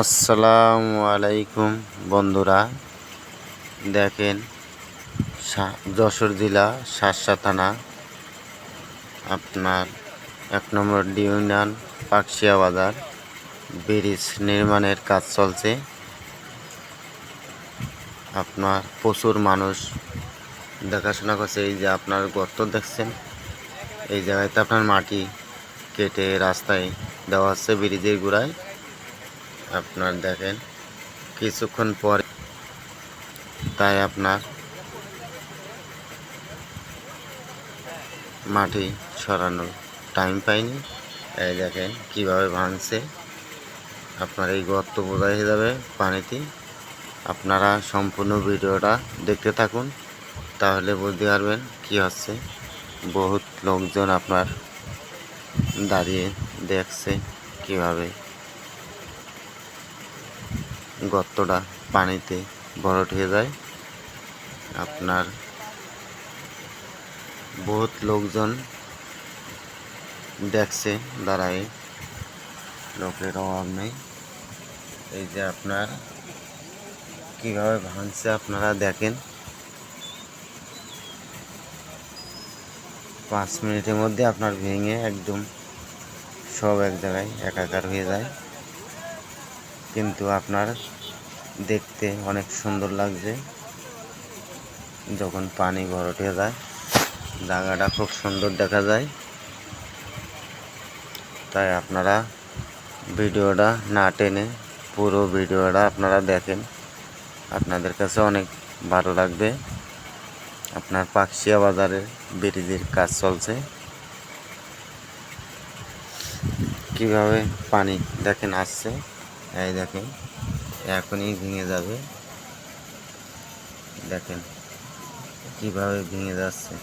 আসসালামু আলাইকুম বন্ধুরা। দেখেন যশোর জেলা শাসা থানা আপনার এক নম্বর ইউনিয়ন পাকশিয়া বাজার, ব্রিজ নির্মাণের কাজ চলছে। আপনার প্রচুর মানুষ দেখাশোনা করছে, এই যে আপনার গর্ত দেখছেন, এই জায়গাতে আপনার মাটি কেটে রাস্তায় দেওয়া হচ্ছে ব্রিজের গোড়ায়। আপনার দেখেন, কিছুক্ষণ পরে তাই আপনার মাটি সরানোর টাইম পাইনি। এই দেখেন কীভাবে ভাঙছে। আপনার এই গর্ত বোঝাই হয়ে যাবে পানিতে। আপনারা সম্পূর্ণ ভিডিওটা দেখতে থাকুন, তাহলে বুঝতে পারবেন কি হচ্ছে। বহুত লোকজন আপনার দাঁড়িয়ে দেখছে কীভাবে গর্তটা পানিতে ভরট হয়ে যায়। আপনার বহুত লোকজন দেখছে, দাঁড়ায়। লোকের অভাব নেই। এই যে আপনার, কীভাবে ভাঙছে আপনারা দেখেন। পাঁচ মিনিটের মধ্যে আপনার ভেঙে একদম সব এক জায়গায় একাকার হয়ে যায়। কিন্তু আপনার দেখতে অনেক সুন্দর লাগছে। যখন পানি ভরটে যায়, জায়গাটা খুব সুন্দর দেখা যায়। তাই আপনারা ভিডিওটা না টেনে পুরো ভিডিওটা আপনারা দেখেন। আপনাদের কাছে অনেক ভালো লাগবে। আপনার পাকশিয়া বাজারের ব্রিজের কাজ চলছে। কীভাবে পানি দেখেন আসছে। এই দেখেন, এখনই ভেঙে যাবে। দেখেন কীভাবে ভেঙে যাচ্ছে।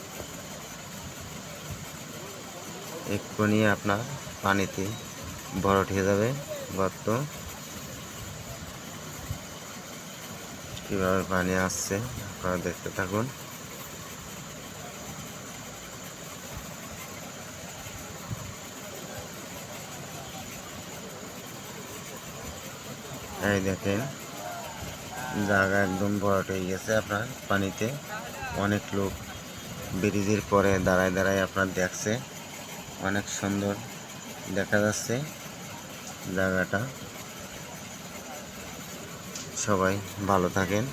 এক্ষুনি আপনার পানিতে বড় হয়ে যাবে গর্ত। কীভাবে পানি আসছে, আপনারা দেখতে থাকুন। এই দেখেন, জায়গা একদম ভরাট হয়ে গেছে আপনার পানিতে। অনেক লোক ব্রিজের পরে দাঁড়ায় দাঁড়ায় আপনার দেখছে। অনেক সুন্দর দেখা যাচ্ছে জায়গাটা। সবাই ভালো থাকেন।